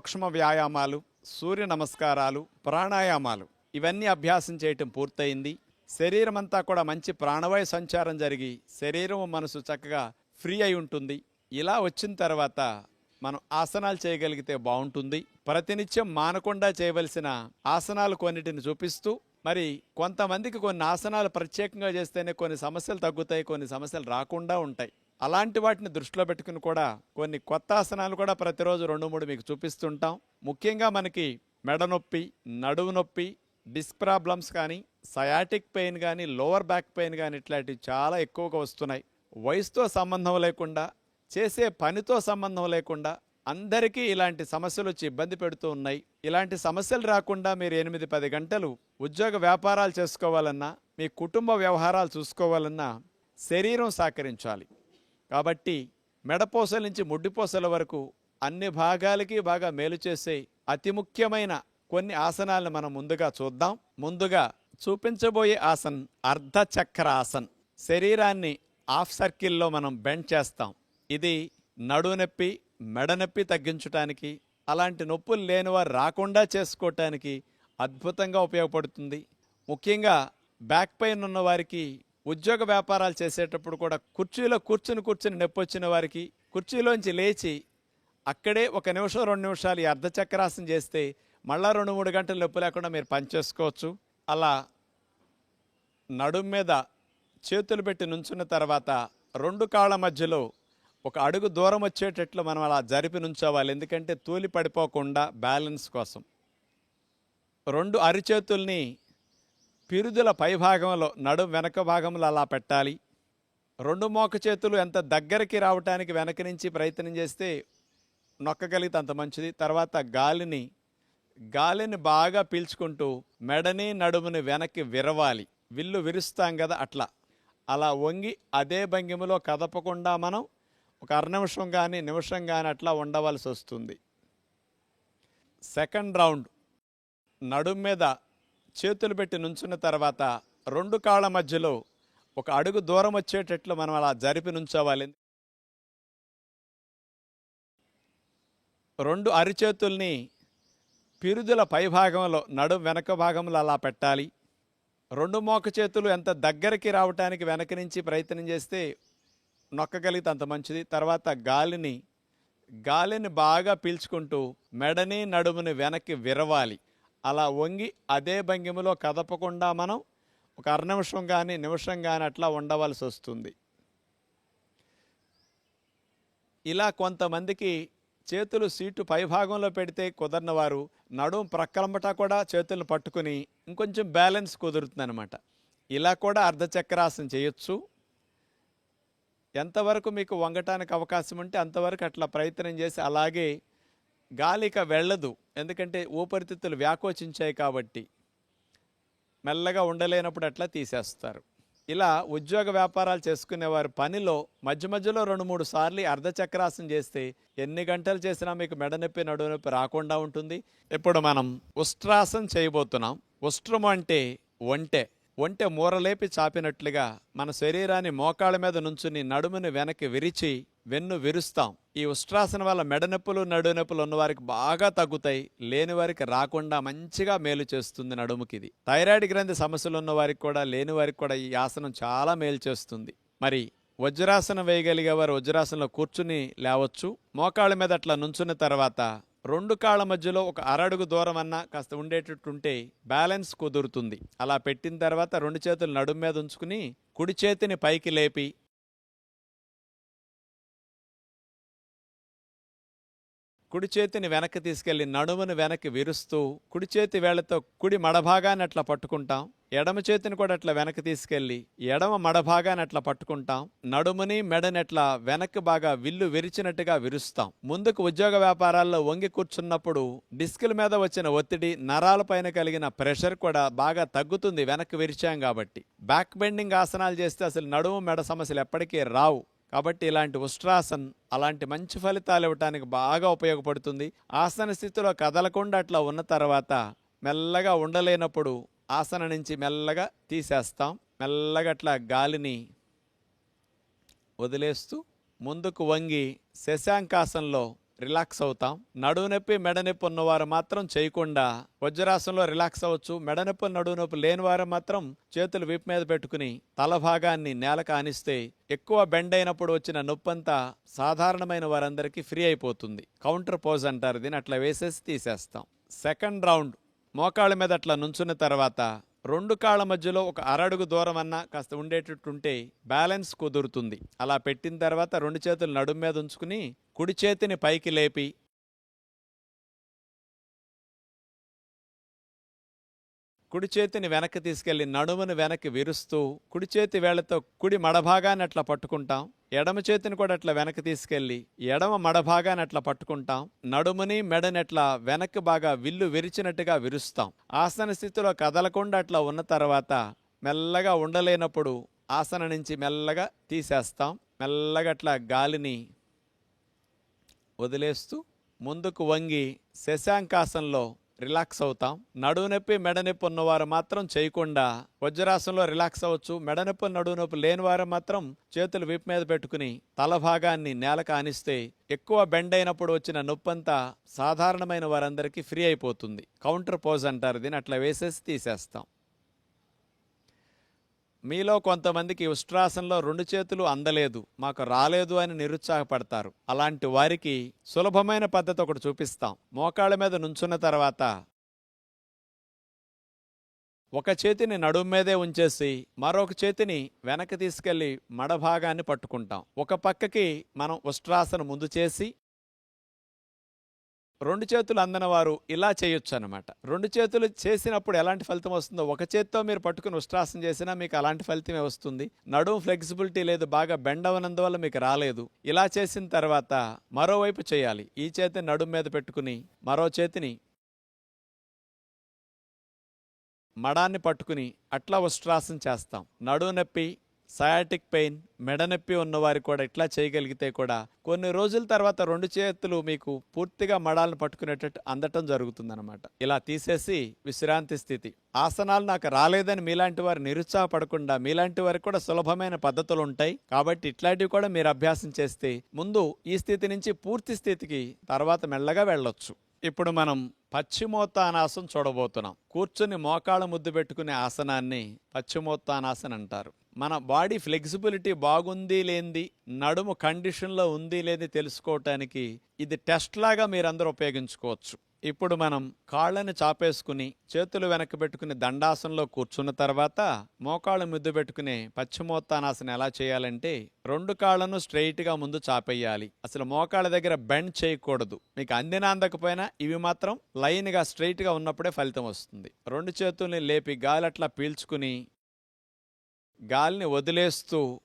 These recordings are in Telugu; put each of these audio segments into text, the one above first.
సూక్ష్మ వ్యాయామాలు సూర్య నమస్కారాలు ప్రాణాయామాలు ఇవన్నీ అభ్యాసం చేయటం పూర్తయింది. శరీరం అంతా కూడా మంచి ప్రాణవాయు సంచారం జరిగి శరీరం మనసు చక్కగా ఫ్రీ అయి ఉంటుంది. ఇలా వచ్చిన తర్వాత మనం ఆసనాలు చేయగలిగితే బాగుంటుంది. ప్రతినిత్యం మానకుండా చేయవలసిన ఆసనాలు కొన్నిటిని చూపిస్తూ మరి కొంతమందికి కొన్ని ఆసనాలు ప్రత్యేకంగా చేస్తేనే కొన్ని సమస్యలు తగ్గుతాయి కొన్ని సమస్యలు రాకుండా ఉంటాయి. అలాంటి వాటిని దృష్టిలో పెట్టుకుని కూడా కొన్ని కొత్త ఆసనాలు కూడా ప్రతిరోజు రెండు మూడు మీకు చూపిస్తుంటాం. ముఖ్యంగా మనకి మెడ నొప్పి నడువు నొప్పి డిస్క్ ప్రాబ్లమ్స్ కానీ సయాటిక్ పెయిన్ కానీ లోవర్ బ్యాక్ పెయిన్ కానీ ఇట్లాంటివి చాలా ఎక్కువగా వస్తున్నాయి. వయసుతో సంబంధం లేకుండా చేసే పనితో సంబంధం లేకుండా అందరికీ ఇలాంటి సమస్యలు వచ్చి ఇబ్బంది పెడుతూ ఉన్నాయి. ఇలాంటి సమస్యలు రాకుండా మీరు ఎనిమిది పది గంటలు ఉద్యోగ వ్యాపారాలు చేసుకోవాలన్నా మీ కుటుంబ వ్యవహారాలు చూసుకోవాలన్నా శరీరం సహకరించాలి. కాబట్టి మెడపోసల నుంచి ముడ్డిపోసల వరకు అన్ని భాగాలకి బాగా మేలు చేసే అతి ముఖ్యమైన కొన్ని ఆసనాలను మనం ముందుగా చూద్దాం. ముందుగా చూపించబోయే ఆసన్ అర్ధచక్ర ఆసన్ శరీరాన్ని హాఫ్ సర్కిల్లో మనం బెండ్ చేస్తాం. ఇది నడునొప్పి మెడ నొప్పి తగ్గించడానికి అలాంటి నొప్పులు లేనివారు రాకుండా చేసుకోవటానికి అద్భుతంగా ఉపయోగపడుతుంది. ముఖ్యంగా బ్యాక్ పెయిన్ ఉన్న వారికి ఉద్యోగ వ్యాపారాలు చేసేటప్పుడు కూడా కుర్చీలో కూర్చుని కూర్చుని నొప్పొచ్చిన వారికి కుర్చీలోంచి లేచి అక్కడే ఒక నిమిషం రెండు నిమిషాలు ఈ అర్ధచక్రాసనం చేస్తే మళ్ళా రెండు మూడు గంటలు నొప్పి లేకుండా మీరు పనిచేసుకోవచ్చు అలా నడుం మీద చేతులు పెట్టి నుంచున్న తర్వాత రెండు కాళ్ళ మధ్యలో ఒక అడుగు దూరం వచ్చేటట్లు మనం అలా జరిపి నుంచోవాలి. ఎందుకంటే తూలి పడిపోకుండా బ్యాలెన్స్ కోసం. రెండు అరిచేతుల్ని పిరుదుల పైభాగంలో నడుం వెనక భాగంలో అలా పెట్టాలి. రెండు మోక చేతులు ఎంత దగ్గరికి రావటానికి వెనక నుంచి ప్రయత్నం చేస్తే నొక్కగలిగితే అంత మంచిది. తర్వాత గాలిని గాలిని బాగా పీల్చుకుంటూ మెడని నడుముని వెనక్కి విరవాలి. విల్లు విరుస్తాం కదా అట్లా. అలా వంగి అదే భంగిమలో కదపకుండా మనం ఒక అర నిమిషం కానీ నిమిషం కానీ అట్లా ఉండవలసి వస్తుంది. Second round. నడుము మీద చేతులు పెట్టి నుంచున్న తర్వాత రెండు కాళ్ళ మధ్యలో ఒక అడుగు దూరం వచ్చేటట్లు మనం అలా జరిపి నుంచోవాలి. రెండు అరిచేతుల్ని పిరుదుల పైభాగంలో నడుం వెనక భాగంలో అలా పెట్టాలి. రెండు మోక చేతులు ఎంత దగ్గరికి రావటానికి వెనక నుంచి ప్రయత్నం చేస్తే నొక్కగలిగితే అంత మంచిది. తర్వాత గాలిని గాలిని బాగా పీల్చుకుంటూ మెడని నడుముని వెనక్కి విరవాలి. అలా వంగి అదే భంగిమలో కదపకుండా మనం ఒక అర్నిమిషం కానీ నిమిషం కానీ అట్లా ఉండవలసి వస్తుంది. ఇలా కొంతమందికి చేతులు సీటు పైభాగంలో పెడితే కుదరిన వారు నడుం ప్రక్కలంబట కూడా చేతులను పట్టుకుని ఇంకొంచెం బ్యాలెన్స్ కుదురుతుందనమాట ఇలా కూడా అర్ధచక్రాసనం చేయొచ్చు. ఎంతవరకు మీకు వంగటానికి అవకాశం ఉంటే అంతవరకు అట్లా ప్రయత్నం చేసి అలాగే గాలిక వెళ్ళదు. ఎందుకంటే ఊపిరితిత్తులు వ్యాకోచించాయి కాబట్టి మెల్లగా ఉండలేనప్పుడు అట్లా తీసేస్తారు. ఇలా ఉద్యోగ వ్యాపారాలు చేసుకునేవారు పనిలో మధ్య మధ్యలో రెండు మూడు సార్లు అర్ధచక్రాసం అర్ధచక్రాసనం చేస్తే ఎన్ని గంటలు చేసినా మీకు మెడ నొప్పి నడువు నొప్పి రాకుండా ఉంటుంది. ఇప్పుడు మనం ఉష్ట్రాసనం చేయబోతున్నాం. ఉష్ట్రం అంటే ఒంటె. ఒంటె మూరలేపి చాపినట్లుగా మన శరీరాన్ని మోకాళ్ళ మీద నుంచుని నడుముని వెనక్కి విరిచి వెన్ను విరుస్తాం. ఈ ఉష్ట్రాసన వల్ల మెడనొప్పులు నడునొప్పులు ఉన్నవారికి బాగా తగ్గుతాయి. లేని వారికి రాకుండా మంచిగా మేలు చేస్తుంది నడుముకి ఇది థైరాయిడ్ గ్రంథి సమస్యలు ఉన్న వారికి కూడా లేని వారికి కూడా ఈ ఆసనం చాలా మేలు చేస్తుంది. మరి వజ్రాసనం వేయగలిగే వారు వజ్రాసనంలో కూర్చుని లేవచ్చు. మోకాళ్ళ మీద అట్లా నుంచున్న తర్వాత రెండు కాళ్ళ మధ్యలో ఒక అరడుగు దూరం అన్న కాస్త ఉండేటట్టుంటే బ్యాలెన్స్ కుదురుతుంది. అలా పెట్టిన తర్వాత రెండు చేతులు నడుము మీద ఉంచుకుని కుడి చేతిని పైకి లేపి కుడి చేతిని వెనక్కి తీసుకెళ్ళి నడుమును వెనక్కి విరుస్తూ కుడి చేతి వేళ్ళతో కుడి మడభాగాన్ని అట్లా పట్టుకుంటాం. ఎడమ చేతిని కూడా అట్లా వెనక్కి తీసుకెళ్ళి ఎడమ మడభాగాన్ని అట్లా పట్టుకుంటాం. నడుముని మెడని అట్లా వెనక్కి బాగా విల్లు విరిచినట్టుగా విరుస్తాం. ముందుకు ఉద్యోగ వ్యాపారాల్లో వంగి కూర్చున్నప్పుడు డిస్కుల మీద వచ్చిన ఒత్తిడి నరాలపైన కలిగిన ప్రెషర్ కూడా బాగా తగ్గుతుంది వెనక్కి విరిచాం కాబట్టి. బ్యాక్ బెండింగ్ ఆసనాలు చేస్తే అసలు నడుము మెడ సమస్యలు ఎప్పటికీ రావు. కాబట్టి ఇలాంటి ఉష్ట్రాసన్ అలాంటి మంచి ఫలితాలు ఇవ్వటానికి బాగా ఉపయోగపడుతుంది. ఆసన స్థితిలో కదలకుండా అట్లా ఉన్న తర్వాత మెల్లగా ఉండలేనప్పుడు ఆసన నుంచి మెల్లగా తీసేస్తాం. మెల్లగా అట్లా గాలిని వదిలేస్తూ ముందుకు వంగి శశాంకాసంలో రిలాక్స్ అవుతాం. నడువు నొప్పి మెడనొప్పి ఉన్నవారు మాత్రం చేయకుండా వజ్రాసనంలో రిలాక్స్ అవ్వచ్చు. మెడనొప్పి నడువు నొప్పి లేని వారు మాత్రం చేతులు విప్ మీద పెట్టుకుని తల భాగాన్ని నేలకు ఎక్కువ బెండ్ అయినప్పుడు వచ్చిన నొప్పంతా సాధారణమైన వారందరికీ ఫ్రీ అయిపోతుంది. కౌంటర్ పోజ్ అంటారు దీన్ని. అట్లా వేసేసి తీసేస్తాం. సెకండ్ రౌండ్ మోకాళ్ళ మీద అట్లా నుంచున్న తర్వాత రెండు కాళ్ళ మధ్యలో ఒక అరడుగు దూరం అన్న కాస్త ఉండేటట్టుంటే బ్యాలెన్స్ కుదురుతుంది. అలా పెట్టిన తర్వాత రెండు చేతులు నడుము మీద ఉంచుకుని కుడి చేతిని పైకి లేపి కుడి చేతిని వెనక్కి తీసుకెళ్ళి నడుమును వెనక్కి విరుస్తూ కుడి చేతి వేళ్ళతో కుడి మడభాగాన్ని అట్లా పట్టుకుంటాం. ఎడమ చేతిని కూడా అట్లా వెనక్కి తీసుకెళ్ళి ఎడమ మడభాగాన్ని అట్లా పట్టుకుంటాం. నడుముని మెడని అట్లా వెనక్కి బాగా విల్లు విరిచినట్టుగా విరుస్తాం. ఆసన స్థితిలో కదలకుండా అట్లా ఉన్న తర్వాత మెల్లగా ఉండలేనప్పుడు ఆసన నుంచి మెల్లగా తీసేస్తాం. మెల్లగా అట్లా గాలిని వదిలేస్తూ ముందుకు వంగి శశాంకాసంలో రిలాక్స్ అవుతాం. నడువు నొప్పి మెడనొప్పి ఉన్నవారు మాత్రం చేయకుండా వజ్రాసనంలో రిలాక్స్ అవ్వచ్చు. మెడనొప్పి నడువు నొప్పి లేని వారు మాత్రం చేతులు విప్ మీద పెట్టుకుని తల భాగాన్ని నేలకు ఆనిస్తే ఎక్కువ బెండ్ అయినప్పుడు వచ్చిన నొప్పంతా సాధారణమైన వారందరికీ ఫ్రీ అయిపోతుంది. కౌంటర్ పోజ్ అంటారు దీన్ని. అట్లా వేసేసి తీసేస్తాం. మీలో కొంతమందికి ఉష్ట్రాసంలో రెండు చేతులు అందలేదు మాకు రాలేదు అని నిరుత్సాహపడతారు. అలాంటి వారికి సులభమైన పద్ధతి ఒకటి చూపిస్తాం. మోకాళ్ళ మీద నుంచున్న తర్వాత ఒక చేతిని నడుము మీదే ఉంచేసి మరొక చేతిని వెనక్కి తీసుకెళ్ళి మడభాగాన్ని పట్టుకుంటాం. ఒక పక్కకి మనం ఉష్ట్రాసన ముందు చేసి రెండు చేతులు అందనవారు ఇలా చేయొచ్చు అనమాట రెండు చేతులు చేసినప్పుడు ఎలాంటి ఫలితం వస్తుందో ఒక చేత్తో మీరు పట్టుకుని ఉష్ట్రాసనం చేసినా మీకు అలాంటి ఫలితమే వస్తుంది. నడుము ఫ్లెక్సిబిలిటీ లేదు బాగా బెండ్ అవనందువల్ల మీకు రాలేదు. ఇలా చేసిన తర్వాత మరోవైపు చేయాలి. ఈ చేతిని నడుము మీద పెట్టుకుని మరో చేతిని మడాన్ని పట్టుకుని అట్లా ఉష్ట్రాసన చేస్తాం. నడుము నొప్పి సయాటిక్ పెయిన్ మెడనొప్పి ఉన్నవారు కూడా ఇట్లా చేయగలిగితే కూడా కొన్ని రోజుల తర్వాత రెండు చేతులు మీకు పూర్తిగా మడాలను పట్టుకునేటట్టు అందటం జరుగుతుందన్నమాట. ఇలా తీసేసి విశ్రాంతి స్థితి. ఆసనాలు నాకు రాలేదని మీలాంటి వారు నిరుత్సాహపడకుండా మీలాంటి వారికి కూడా సులభమైన పద్ధతులు ఉంటాయి. కాబట్టి ఇట్లాంటివి కూడా మీరు అభ్యాసం చేస్తే ముందు ఈ స్థితి నుంచి పూర్తి స్థితికి తర్వాత మెల్లగా వెళ్ళొచ్చు. ఇప్పుడు మనం పశ్చిమోత్తానాసనం చూడబోతున్నాం. కూర్చుని మోకాళ్ళ ముద్దు పెట్టుకునే ఆసనాన్ని పశ్చిమోత్తానాసనం అంటారు మన బాడీ ఫ్లెక్సిబిలిటీ బాగుంది లేనిది నడుము కండిషన్లో ఉంది లేని తెలుసుకోవటానికి ఇది టెస్ట్ లాగా మీరందరూ ఉపయోగించుకోవచ్చు. ఇప్పుడు మనం కాళ్ళని చాపేసుకుని చేతులు వెనక్కి పెట్టుకుని దండాసనంలో కూర్చున్న తర్వాత మోకాళ్ళు ముద్దు పెట్టుకునే పశ్చిమోత్తానాసనం ఎలా చేయాలంటే రెండు కాళ్ళను స్ట్రైట్గా ముందు చాపేయాలి. అసలు మోకాళ్ళ దగ్గర బెండ్ చేయకూడదు. మీకు అందిన అందకపోయినా ఇవి మాత్రం లైన్గా స్ట్రైట్గా ఉన్నప్పుడే ఫలితం వస్తుంది. రెండు చేతుల్ని లేపి గాలి అట్లా పీల్చుకుని గాలిని వదిలేస్తూ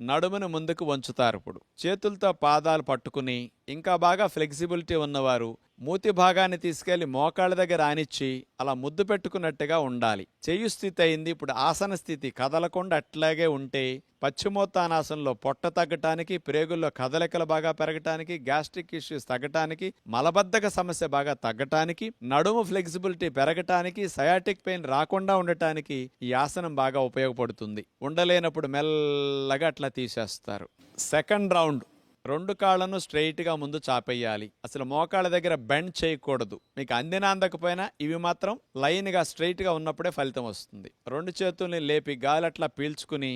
నడుమును ముందుకు వంచుతారు ఇప్పుడు. చేతులతో పాదాలు పట్టుకుని ఇంకా బాగా ఫ్లెక్సిబిలిటీ ఉన్నవారు మూతి భాగాన్ని తీసుకెళ్ళి మోకాళ్ళ దగ్గర ఆనిచ్చి అలా ముద్దు పెట్టుకున్నట్టుగా ఉండాలి. చెయ్యి స్థితి అయింది. ఇప్పుడు ఆసన స్థితి కదలకుండా అట్లాగే ఉంటే పశ్చిమోత్తానాసనంలో పొట్ట తగ్గటానికి ప్రేగుల్లో కదలికలు బాగా పెరగటానికి గ్యాస్ట్రిక్ ఇష్యూస్ తగ్గటానికి మలబద్ధక సమస్య బాగా తగ్గటానికి నడుము ఫ్లెక్సిబిలిటీ పెరగటానికి సయాటిక్ పెయిన్ రాకుండా ఉండటానికి ఈ ఆసనం బాగా ఉపయోగపడుతుంది. ఉండలేనప్పుడు మెల్లగా అట్లా తీసేస్తారు. సెకండ్ రౌండ్ రెండు కాళ్ళను స్ట్రైట్గా ముందు చాపేయాలి. అసలు మోకాళ్ళ దగ్గర బెండ్ చేయకూడదు. మీకు అందిన అందకపోయినా ఇవి మాత్రం లైన్గా స్ట్రైట్గా ఉన్నప్పుడే ఫలితం వస్తుంది. రెండు చేతుల్ని లేపి గాలి అట్లా పీల్చుకుని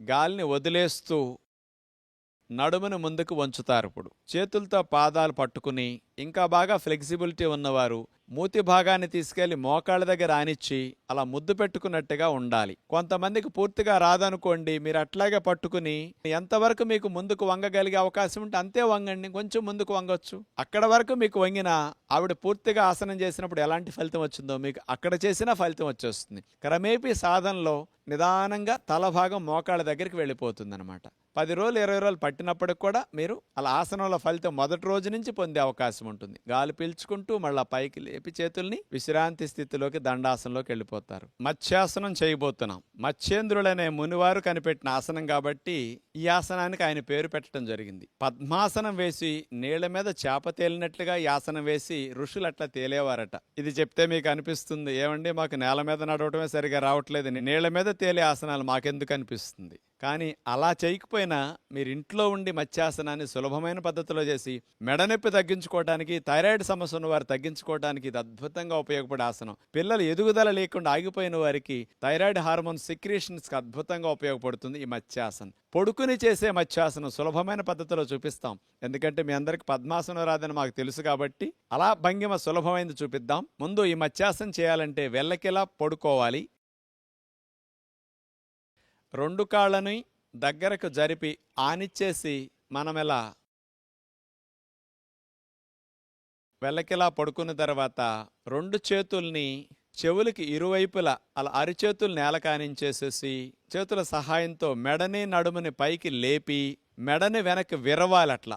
గాలిని వదిలేస్తూ నడుమును ముందుకు వంచుతారు ఇప్పుడు. చేతులతో పాదాలు పట్టుకుని ఇంకా బాగా ఫ్లెక్సిబిలిటీ ఉన్నవారు మూతి భాగాన్ని తీసుకెళ్ళి మోకాళ్ళ దగ్గర ఆనిచ్చి అలా ముద్దు పెట్టుకున్నట్టుగా ఉండాలి. కొంతమందికి పూర్తిగా రాదనుకోండి మీరు అట్లాగే పట్టుకుని ఎంతవరకు మీకు ముందుకు వంగగలిగే అవకాశం ఉంటే అంతే వంగండి కొంచెం ముందుకు వంగొచ్చు. అక్కడ వరకు మీకు వంగినా ఆవిడ పూర్తిగా ఆసనం చేసినప్పుడు ఎలాంటి ఫలితం వచ్చిందో మీకు అక్కడ చేసినా ఫలితం వచ్చేస్తుంది. క్రమేపీ సాధనలో నిదానంగా తల భాగం మోకాళ్ళ దగ్గరికి వెళ్ళిపోతుంది అనమాట పది రోజులు ఇరవై రోజులు పట్టినప్పటికి కూడా మీరు అలా ఆసనంలో ఫలితం మొదటి రోజు నుంచి పొందే అవకాశం ఉంటుంది. గాలి పీల్చుకుంటూ మళ్ళీ పైకి లేపి చేతుల్ని విశ్రాంతి స్థితిలోకి దండాసనంలోకి వెళ్ళిపోతారు. మత్స్యాసనం చేయబోతున్నాం. మత్స్యేంద్రుడనే మునివారు కనిపెట్టిన ఆసనం కాబట్టి ఈ ఆసనానికి ఆయన పేరు పెట్టడం జరిగింది. పద్మాసనం వేసి నీళ్ళ మీద చేప తేలినట్లుగా ఈ ఆసనం వేసి ఋషులు అట్లా తేలేవారట. ఇది చెప్తే మీకు అనిపిస్తుంది. ఏమండి మాకు నేల మీద నడవటమే సరిగా రావట్లేదు. నీళ్ళ మీద తేలే ఆసనాలు మాకెందుకు అనిపిస్తుంది? కానీ అలా చేయకపోయినా మీరు ఇంట్లో ఉండి మత్స్యాసనాన్ని సులభమైన పద్ధతిలో చేసి మెడనొప్పి తగ్గించుకోవడానికి థైరాయిడ్ సమస్య ఉన్న వారు తగ్గించుకోవడానికి ఇది అద్భుతంగా ఉపయోగపడే ఆసనం. పిల్లలు ఎదుగుదల లేకుండా ఆగిపోయిన వారికి థైరాయిడ్ హార్మోన్ సిక్రియేషన్స్కి అద్భుతంగా ఉపయోగపడుతుంది ఈ మత్స్యాసనం. పొడుకుని చేసే మత్స్యాసనం సులభమైన పద్ధతిలో చూపిస్తాం. ఎందుకంటే మీ అందరికి పద్మాసనం రాదని మాకు తెలుసు కాబట్టి అలా భంగిమ సులభమైంది చూపిద్దాం. ముందు ఈ మత్స్యాసనం చేయాలంటే వెళ్ళకిలా పడుకోవాలి. రెండు కాళ్ళని దగ్గరకు జరిపి ఆనిచ్చేసి మనమెలా వెళ్ళకిలా వెల్లకిలా పడుకున్న తర్వాత రెండు చేతుల్ని చెవులకి ఇరువైపులా అలా అరిచేతులు నేలకానించేసేసి చేతుల సహాయంతో మెడని నడుముని పైకి లేపి మెడని వెనక్కి విరవాలట్లా.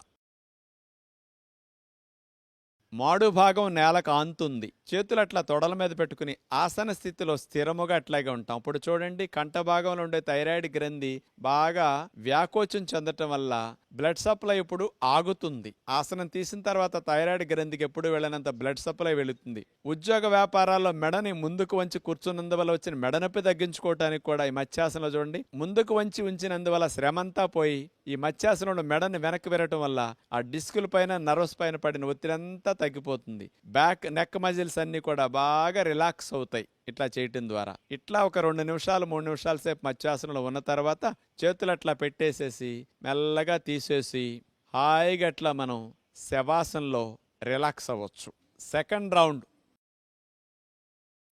మాడు భాగం నేలకు ఆంతుంది చేతులు అట్లా తొడల మీద పెట్టుకుని ఆసన స్థితిలో స్థిరముగా అట్లాగే ఉంటాం. అప్పుడు చూడండి కంట భాగంలో ఉండే థైరాయిడ్ గ్రంథి బాగా వ్యాకోచం చెందటం వల్ల బ్లడ్ సప్లై ఇప్పుడు ఆగుతుంది. ఆసనం తీసిన తర్వాత థైరాయిడ్ గ్రంథికి ఎప్పుడు వెళ్ళినంత బ్లడ్ సప్లై వెళుతుంది. ఉద్యోగ వ్యాపారాల్లో మెడని ముందుకు వంచి కూర్చున్నందువల్ల వచ్చిన మెడ నొప్పి తగ్గించుకోవడానికి కూడా ఈ మత్స్యాసనలో చూడండి ముందుకు వంచి ఉంచినందువల్ల శ్రమంతా పోయి ఈ మత్స్యాసనంలో మెడని వెనక్కి విరగటం వల్ల ఆ డిస్కుల పైన నర్వస్ పైన పడిన ఒత్తిడి అంతా తగ్గిపోతుంది. బ్యాక్ నెక్ మజిల్స్ అన్ని కూడా బాగా రిలాక్స్ అవుతాయి ఇట్లా చేయటం ద్వారా. ఇట్లా ఒక రెండు నిమిషాలు మూడు నిమిషాల సేపు మత్స్యాసనంలో ఉన్న తర్వాత చేతులు అట్లా పెట్టేసేసి మెల్లగా తీసేసి హాయిగా అట్లా మనం శవాసనలో రిలాక్స్ అవ్వచ్చు. Second round.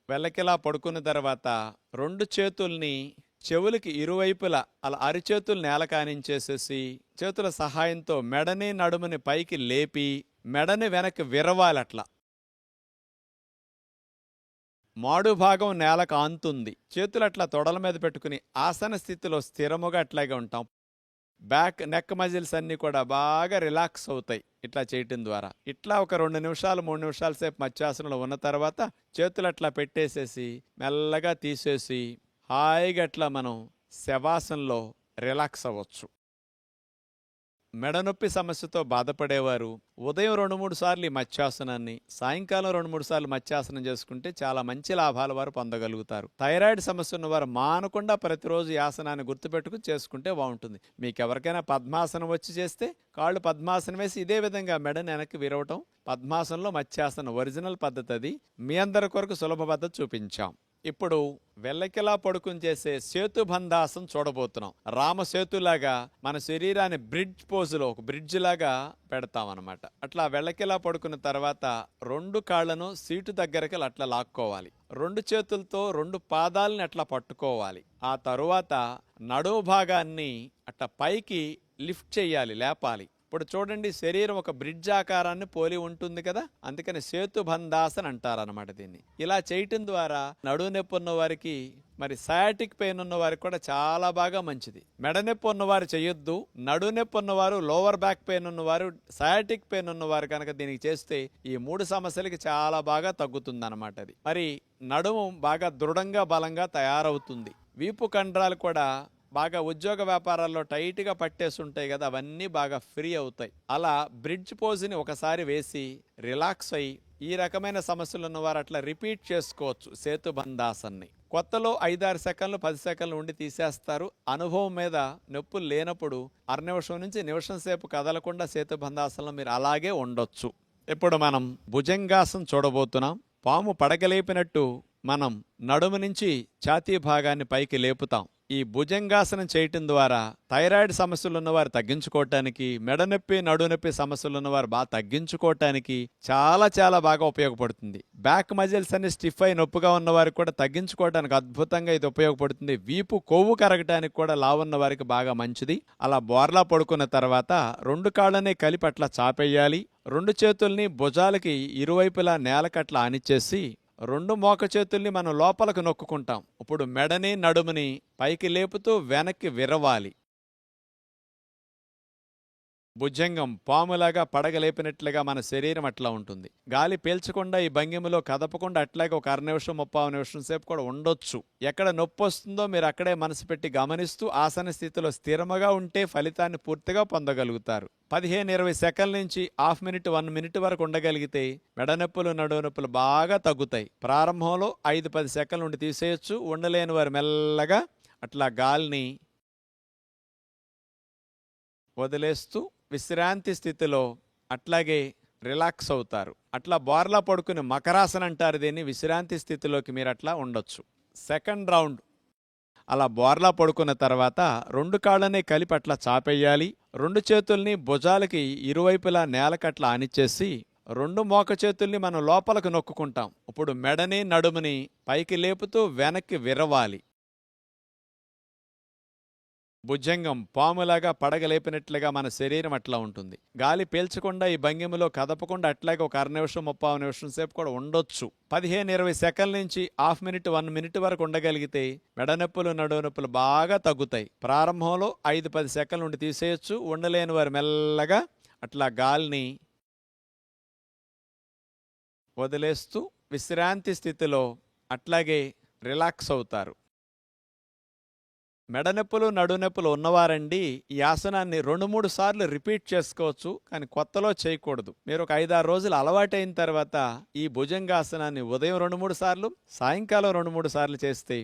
వెల్లకిలా పడుకున్న తర్వాత రెండు చేతుల్ని చెవులకి ఇరువైపులా అలా అరిచేతులు నేల కానించేసేసి చేతుల సహాయంతో మెడని నడుముని పైకి లేపి మెడని వెనక్కి విరవాలట్లా. మాడు భాగం నేలకు ఆంతుంది చేతులు అట్లా తొడల మీద పెట్టుకుని ఆసన స్థితిలో స్థిరముగా అట్లాగే ఉంటాం. బ్యాక్ నెక్ మజిల్స్ అన్నీ కూడా బాగా రిలాక్స్ అవుతాయి ఇట్లా చేయటం ద్వారా. ఇట్లా ఒక రెండు నిమిషాలు మూడు నిమిషాల సేపు మత్స్యాసనంలో ఉన్న తర్వాత చేతులు అట్లా పెట్టేసేసి మెల్లగా తీసేసి హాయిగా అట్లా మనం శవాసనలో రిలాక్స్ అవ్వచ్చు. మెడనొప్పి సమస్యతో బాధపడేవారు ఉదయం రెండు మూడు సార్లు ఈ మత్స్యాసనాన్ని సాయంకాలం రెండు మూడు సార్లు మత్స్యాసనం చేసుకుంటే చాలా మంచి లాభాలు వారు పొందగలుగుతారు. థైరాయిడ్ సమస్య ఉన్నవారు మానకుండా ప్రతిరోజు ఈ ఆసనాన్ని గుర్తుపెట్టుకుని చేసుకుంటే బాగుంటుంది. మీకు ఎవరికైనా పద్మాసనం వచ్చి చేస్తే కాళ్ళు పద్మాసనం వేసి ఇదే విధంగా మెడను వెనక్కి విరవటం పద్మాసనంలో మత్స్యాసనం ఒరిజినల్ పద్ధతి అది మీ అందరి కొరకు సులభ పద్ధతి చూపించాం. ఇప్పుడు వెల్లకిలా పడుకుని చేసే సేతుబంధాసం చూడబోతున్నాం. రామసేతులాగా మన శరీరాన్ని బ్రిడ్జ్ పోజులో ఒక బ్రిడ్జ్ లాగా పెడతాం అనమాట అట్లా వెల్లకిలా పడుకున్న తర్వాత రెండు కాళ్ళను సీటు దగ్గరకి అట్లా లాక్కోవాలి. రెండు చేతులతో రెండు పాదాలని అట్లా పట్టుకోవాలి. ఆ తరువాత నడుము భాగాన్ని అట్లా పైకి లిఫ్ట్ చేయాలి లేపాలి. ఇప్పుడు చూడండి శరీరం ఒక బ్రిడ్జ్ ఆకారాన్ని పోలి ఉంటుంది కదా అందుకని సేతుబంధాసన్ అంటారనమాట దీన్ని. ఇలా చేయటం ద్వారా నడువు నొప్పి ఉన్న వారికి మరి సయాటిక్ పెయిన్ ఉన్న వారికి కూడా చాలా బాగా మంచిది. మెడ నొప్పి ఉన్నవారు చేయొద్దు నడు నొప్పి ఉన్నవారు లోవర్ బ్యాక్ పెయిన్ ఉన్నవారు సయాటిక్ పెయిన్ ఉన్నవారు కనుక దీనికి చేస్తే ఈ మూడు సమస్యలకి చాలా బాగా తగ్గుతుంది అనమాట అది. మరి నడుము బాగా దృఢంగా బలంగా తయారవుతుంది. వీపు కండరాలు కూడా బాగా ఉద్యోగ వ్యాపారాల్లో టైట్గా పట్టేసి ఉంటాయి కదా అవన్నీ బాగా ఫ్రీ అవుతాయి. అలా బ్రిడ్జ్ పోజ్ని ఒకసారి వేసి రిలాక్స్ అయ్యి ఈ రకమైన సమస్యలు ఉన్నవారు అట్లా రిపీట్ చేసుకోవచ్చు సేతుబంధాసన్ని కొత్తలో ఐదారు సెకండ్లు పది సెకండ్లు ఉండి తీసేస్తారు. అనుభవం మీద నొప్పులు లేనప్పుడు అర నిమిషం నుంచి నిమిషం సేపు కదలకుండా సేతుబంధాసనంలో మీరు అలాగే ఉండొచ్చు. ఇప్పుడు మనం భుజంగాసం చూడబోతున్నాం. పాము పడగలేపినట్టు మనం నడుము నుంచి ఛాతీ భాగాన్ని పైకి లేపుతాం. ఈ భుజంగాసనం చేయటం ద్వారా థైరాయిడ్ సమస్యలు ఉన్నవారు తగ్గించుకోవటానికి మెడనొప్పి నడునొప్పి సమస్యలు ఉన్నవారు బాగా తగ్గించుకోవటానికి చాలా చాలా బాగా ఉపయోగపడుతుంది. బ్యాక్ మజిల్స్ అన్ని స్టిఫ్ అయి నొప్పిగా ఉన్నవారికి కూడా తగ్గించుకోవడానికి అద్భుతంగా ఇది ఉపయోగపడుతుంది. వీపు కొవ్వు కరగటానికి కూడా లావున్న వారికి బాగా మంచిది. అలా బోర్లా పడుకున్న తర్వాత రెండు కాళ్ళని కలిపి అట్లా చాపేయాలి. రెండు చేతుల్ని భుజాలకి ఇరువైపులా నేలకట్లా ఆనిచ్చేసి రెండు మోక చేతుల్ని మనం లోపలకు నొక్కుకుంటాం. ఇప్పుడు మెడని నడుముని పైకి లేపుతూ వెనక్కి విరవాలి. భుజంగం పాములాగా పడగలేపినట్లుగా మన శరీరం అట్లా ఉంటుంది. గాలి పీల్చకుండా ఈ భంగిమలో కదపకుండా అట్లాగే ఒక అర నిమిషం ముప్పావు నిమిషం సేపు కూడా ఉండొచ్చు. ఎక్కడ నొప్పి వస్తుందో మీరు అక్కడే మనసు పెట్టి గమనిస్తూ ఆసన స్థితిలో స్థిరముగా ఉంటే ఫలితాన్ని పూర్తిగా పొందగలుగుతారు. పదిహేను ఇరవై సెకండ్ల నుంచి హాఫ్ మినిట్ వన్ మినిట్ వరకు ఉండగలిగితే మెడనొప్పులు నడునొప్పులు బాగా తగ్గుతాయి. ప్రారంభంలో ఐదు పది సెకండ్ల నుండి తీసేయచ్చు. ఉండలేని వారు మెల్లగా అట్లా గాలిని వదిలేస్తూ విశ్రాంతి స్థితిలో అట్లాగే రిలాక్స్ అవుతారు. అట్లా బోర్లా పడుకుని మకరాసన అంటారు దీన్ని. విశ్రాంతి స్థితిలోకి మీరు అట్లా ఉండొచ్చు. Second round. అలా బోర్లా పడుకున్న తర్వాత రెండు కాళ్ళని కలిపి అట్లా చాపేయాలి. రెండు చేతుల్ని భుజాలకి ఇరువైపులా నేలకట్లా ఆనిచ్చేసి రెండు మోక చేతుల్ని మనం లోపలకు నొక్కుకుంటాం. ఇప్పుడు మెడని నడుముని పైకి లేపుతూ వెనక్కి విరవాలి. భుజంగం పాములాగా పడగలేపినట్లుగా మన శరీరం అట్లా ఉంటుంది. గాలి పీల్చకుండా ఈ భంగిమలో కదపకుండా అట్లాగే ఒక అర నిమిషం ముప్పై నిమిషం సేపు కూడా ఉండొచ్చు. పదిహేను ఇరవై సెకండ్ల నుంచి హాఫ్ మినిట్ వన్ మినిట్ వరకు ఉండగలిగితే మెడనొప్పులు నడునొప్పులు బాగా తగ్గుతాయి. ప్రారంభంలో ఐదు పది సెకండ్ల నుండి తీసేయచ్చు. ఉండలేని వారు మెల్లగా అట్లా గాలిని వదిలేస్తూ విశ్రాంతి స్థితిలో అట్లాగే రిలాక్స్ అవుతారు. మెడనొప్పులు నడునొప్పులు ఉన్నవారండి ఈ ఆసనాన్ని రెండు మూడు సార్లు రిపీట్ చేసుకోవచ్చు కానీ కొత్తలో చేయకూడదు. మీరు ఒక ఐదారు రోజులు అలవాటైన తర్వాత ఈ భుజంగాసనాన్ని ఉదయం రెండు మూడు సార్లు సాయంకాలం రెండు మూడు సార్లు చేస్తే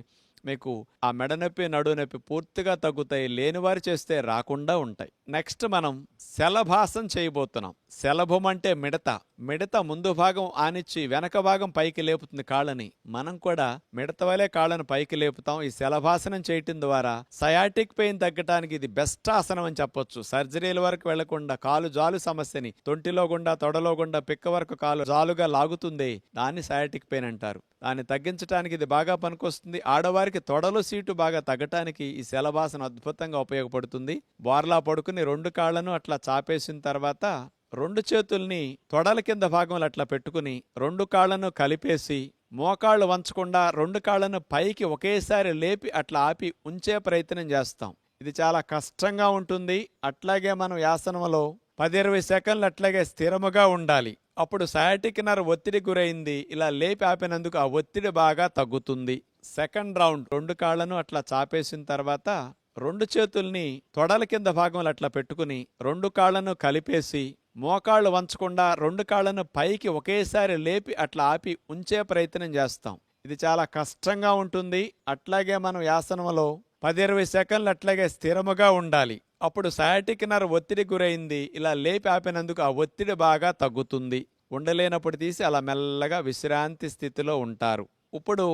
మీకు ఆ మెడనొప్పి నడునొప్పి పూర్తిగా తగ్గుతాయి లేనివారు చేస్తే రాకుండా ఉంటాయి. నెక్స్ట్ మనం శలభాసం చేయబోతున్నాం. శలభం అంటే మిడత. మిడత ముందు భాగం ఆనిచ్చి వెనక భాగం పైకి లేపుతుంది కాళ్ళని. మనం కూడా మిడత వలె కాళ్ళను పైకి లేపుతాం. ఈ శలభాసనం చేయటం ద్వారా సయాటిక్ పెయిన్ తగ్గటానికి ఇది బెస్ట్ ఆసనం అని చెప్పొచ్చు. సర్జరీల వరకు వెళ్ళకుండా కాలు జాలు సమస్యని తొంటిలో గుండా తొడలో గుండా పిక్క వరకు కాలు జాలుగా లాగుతుంది దాన్ని సయాటిక్ పెయిన్ అంటారు. దాన్ని తగ్గించడానికి ఇది బాగా పనికొస్తుంది. ఆడవారికి తొడలు సీటు బాగా తగ్గటానికి ఈ శలభాసన అద్భుతంగా ఉపయోగపడుతుంది. బోర్లా పడుకుని రెండు కాళ్ళను అట్లా చాపేసిన తర్వాత రెండు చేతుల్ని తొడల కింద భాగంలో అట్లా పెట్టుకుని రెండు కాళ్ళను కలిపేసి మోకాళ్ళు వంచకుండా రెండు కాళ్ళను పైకి ఒకేసారి లేపి అట్లా ఆపి ఉంచే ప్రయత్నం చేస్తాం. ఇది చాలా కష్టంగా ఉంటుంది. అట్లాగే మనం యాసనంలో పది ఇరవై సెకండ్లు అట్లాగే స్థిరముగా ఉండాలి. అప్పుడు సయాటిక్ నర్ ఒత్తిడి గురైంది. ఇలా లేపి ఆపినందుకు ఆ ఒత్తిడి బాగా తగ్గుతుంది. సెకండ్ రౌండ్ రెండు కాళ్ళను అట్లా చాపేసిన తర్వాత రెండు చేతుల్ని తొడల కింద భాగంలో అట్లా పెట్టుకుని రెండు కాళ్ళను కలిపేసి మోకాళ్ళు వంచకుండా రెండు కాళ్ళను పైకి ఒకేసారి లేపి అట్లా ఆపి ఉంచే ప్రయత్నం చేస్తాం. ఇది చాలా కష్టంగా ఉంటుంది. అట్లాగే మనం యాసనంలో పది ఇరవై సెకండ్లు అట్లాగే స్థిరముగా ఉండాలి. అప్పుడు సయాటిక్ నర్ ఒత్తిడి గురైంది. ఇలా లేపి ఆపినందుకు ఆ ఒత్తిడి బాగా తగ్గుతుంది. ఉండలేనప్పుడు తీసి అలా మెల్లగా విశ్రాంతి స్థితిలో ఉంటారు. ఇప్పుడు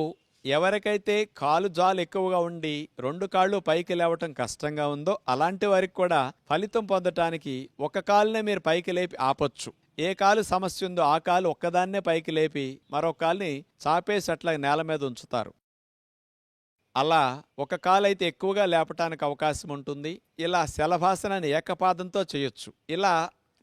ఎవరికైతే కాలు జాలు ఎక్కువగా ఉండి రెండు కాళ్ళు పైకి లేవటం కష్టంగా ఉందో అలాంటి వారికి కూడా ఫలితం పొందటానికి ఒక కాలునే మీరు పైకి లేపి ఆపొచ్చు. ఏ కాలు సమస్య ఉందో ఆ కాలు ఒక్కదాన్నే పైకి లేపి మరో కాలుని చాపేసి అట్లా నేల మీద ఉంచుతారు. అలా ఒక కాలైతే ఎక్కువగా లేపటానికి అవకాశం ఉంటుంది. ఇలా శలభాసనాన్ని ఏకపాదంతో చేయొచ్చు. ఇలా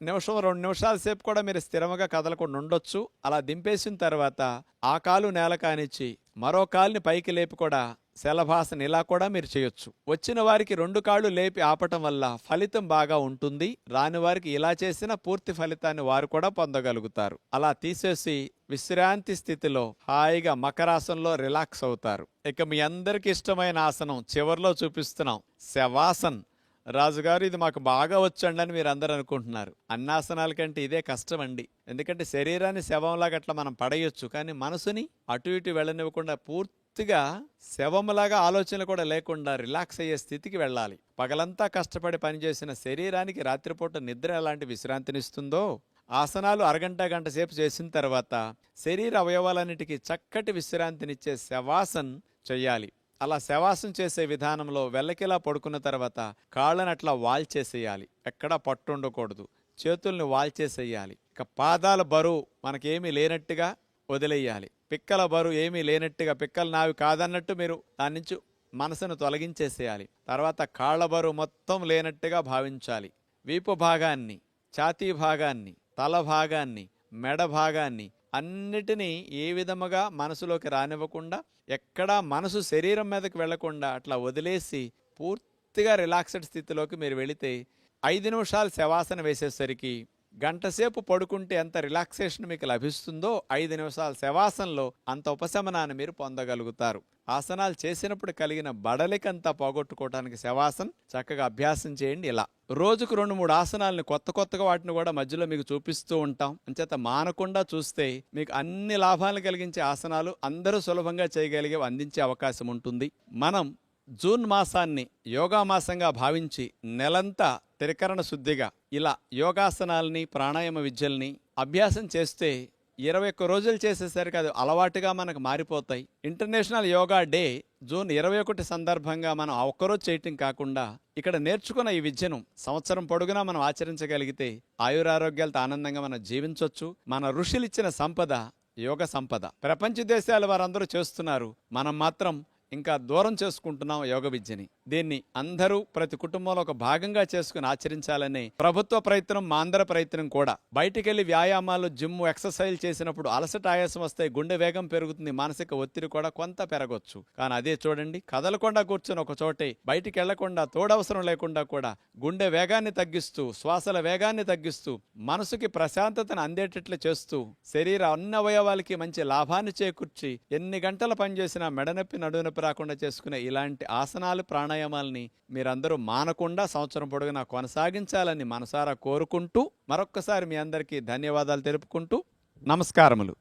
నిమిషం రెండు నిమిషాల సేపు కూడా మీరు స్థిరంగా కదలకుండా ఉండొచ్చు. అలా దింపేసిన తర్వాత ఆ కాలు నేల కానిచ్చి మరో కాలుని పైకి లేపి కూడా శలభాసన ఇలా కూడా మీరు చేయొచ్చు. వచ్చిన వారికి రెండు కాళ్ళు లేపి ఆపటం వల్ల ఫలితం బాగా ఉంటుంది. రాని వారికి ఇలా చేసిన పూర్తి ఫలితాన్ని వారు కూడా పొందగలుగుతారు. అలా తీసేసి విశ్రాంతి స్థితిలో హాయిగా మకరాసనంలో రిలాక్స్ అవుతారు. ఇక మీ అందరికి ఇష్టమైన ఆసనం చివర్లో చూపిస్తున్నాం. శవాసన్. రాజుగారు ఇది మాకు బాగా వచ్చండి అని మీరు అందరూ అనుకుంటున్నారు. అన్నాసనాల కంటే ఇదే కష్టం అండి ఎందుకంటే శరీరాన్ని శవంలాగా అట్లా మనం పడేయొచ్చు. కానీ మనసుని అటు ఇటు వెళ్ళనివ్వకుండా పూర్తి పూర్తిగా శవంలాగా ఆలోచనలు కూడా లేకుండా రిలాక్స్ అయ్యే స్థితికి వెళ్ళాలి. పగలంతా కష్టపడి పనిచేసిన శరీరానికి రాత్రిపూట నిద్ర ఎలాంటి విశ్రాంతినిస్తుందో ఆసనాలు అరగంట గంట సేపు చేసిన తర్వాత శరీర అవయవాలన్నిటికీ చక్కటి విశ్రాంతినిచ్చే శవాసన్ చెయ్యాలి అలా శవాసం చేసే విధానంలో వెల్లకిలా పడుకున్న తర్వాత కాళ్ళను అట్లా వాల్చేసేయాలి ఎక్కడా పట్టు ఉండకూడదు చేతుల్ని వాల్చేసేయాలి ఇక పాదాల బరువు మనకేమీ లేనట్టుగా వదిలేయాలి. పిక్కల బరువు ఏమీ లేనట్టుగా పిక్కలు నావి కాదన్నట్టు మీరు దాని నుంచి మనసును తొలగించేసేయాలి. తర్వాత కాళ్ళ బరువు మొత్తం లేనట్టుగా భావించాలి. వీపు భాగాన్ని ఛాతీ భాగాన్ని తల భాగాన్ని మెడ భాగాన్ని అన్నిటినీ ఏ విధముగా మనసులోకి రానివ్వకుండా ఎక్కడా మనసు శరీరం మీదకి వెళ్ళకుండా అట్లా వదిలేసి పూర్తిగా రిలాక్స్డ్ స్థితిలోకి మీరు వెళితే ఐదు నిమిషాలు శవాసన వేసేసరికి గంటసేపు పడుకుంటే ఎంత రిలాక్సేషన్ మీకు లభిస్తుందో ఐదు నిమిషాల శవాసనలో అంత ఉపశమనాన్ని మీరు పొందగలుగుతారు. ఆసనాలు చేసినప్పుడు కలిగిన బడలికంతా పోగొట్టుకోవడానికి శవాసన్ చక్కగా అభ్యాసం చేయండి ఇలా. రోజుకు రెండు మూడు ఆసనాలను కొత్త కొత్తగా వాటిని కూడా మధ్యలో మీకు చూపిస్తూ ఉంటాం. అంచేత మానకుండా చూస్తే మీకు అన్ని లాభాలు కలిగించే ఆసనాలు అందరూ సులభంగా చేయగలిగే అందించే అవకాశం ఉంటుంది. మనం జూన్ మాసాన్ని యోగా మాసంగా భావించి నెలంతా త్రికరణ శుద్ధిగా ఇలా యోగాసనాల్ని ప్రాణాయామ విద్యల్ని అభ్యాసం చేస్తే ఇరవై ఒక్క రోజులు చేసేసరికి అది అలవాటుగా మనకు మారిపోతాయి. ఇంటర్నేషనల్ యోగా డే జూన్ ఇరవై ఒకటి సందర్భంగా మనం ఒక్కరోజు చేయటం కాకుండా ఇక్కడ నేర్చుకున్న ఈ విద్యను సంవత్సరం పొడుగునా మనం ఆచరించగలిగితే ఆయురారోగ్యాలతో ఆనందంగా మనం జీవించవచ్చు మన ఋషులు ఇచ్చిన సంపద యోగ సంపద. ప్రపంచ దేశాల వారందరూ చేస్తున్నారు. మనం మాత్రం ఇంకా దూరం చేసుకుంటున్నాం యోగ విద్యని. దీన్ని అందరూ ప్రతి కుటుంబంలో ఒక భాగంగా చేసుకుని ఆచరించాలని ప్రభుత్వ ప్రయత్నం మా అందరి ప్రయత్నం కూడా. బయటికెళ్ళి వ్యాయామాలు జిమ్ ఎక్సర్సైజ్ చేసినప్పుడు అలసట ఆయాసం వస్తాయి గుండె వేగం పెరుగుతుంది మానసిక ఒత్తిడి కూడా కొంత పెరగొచ్చు. కానీ అదే చూడండి కదలకుండా కూర్చొని ఒక చోటే బయటికి వెళ్ళకుండా తోడవసరం లేకుండా కూడా గుండె వేగాన్ని తగ్గిస్తూ శ్వాసల వేగాన్ని తగ్గిస్తూ మనసుకి ప్రశాంతతను అందేటట్లు చేస్తూ శరీర అన్ని అవయవాలకి మంచి లాభాన్ని చేకూర్చి ఎన్ని గంటలు పనిచేసినా మెడనొప్పి నడునొప్పి రాకుండా చేసుకునే ఇలాంటి ఆసనాలు ప్రాణాయామాలని మీరందరూ మానకుండా సంవత్సరం పొడుగునా కొనసాగించాలని మనసారా కోరుకుంటూ మరొక్కసారి మీ అందరికీ ధన్యవాదాలు తెలుపుకుంటూ నమస్కారములు.